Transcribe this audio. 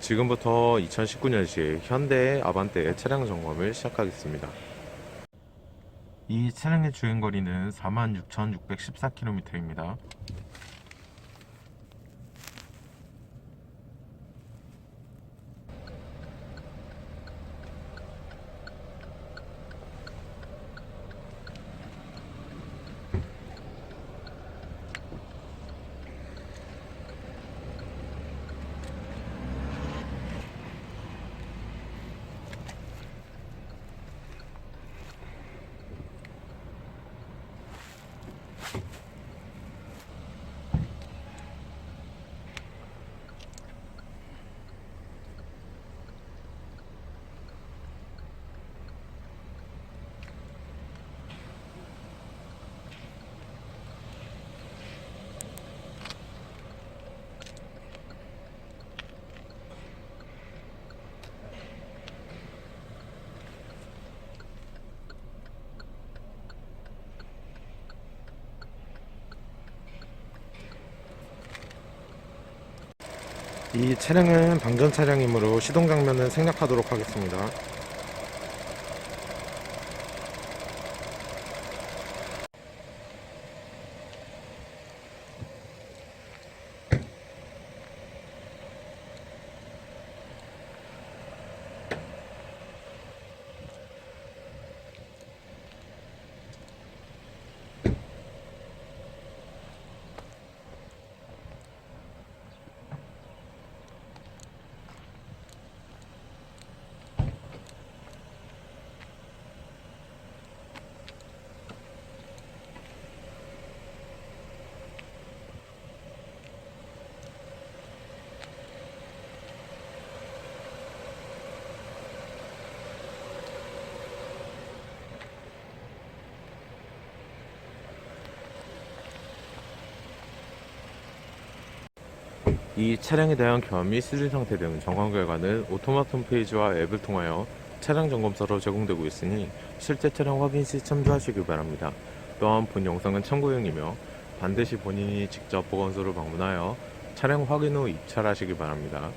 지금부터 2019년식 현대 아반떼 차량 점검을 시작하겠습니다. 이 차량의 주행거리는 46,614km입니다. 이 차량은 방전 차량이므로 시동 장면은 생략하도록 하겠습니다. 이 차량에 대한 및 수질 상태 등 점검 결과는 오토마트 홈페이지와 앱을 통하여 차량 점검서로 제공되고 있으니 실제 차량 확인 시 참조하시기 바랍니다. 또한 본 영상은 참고용이며 반드시 본인이 직접 보건소를 방문하여 차량 확인 후 입찰하시기 바랍니다.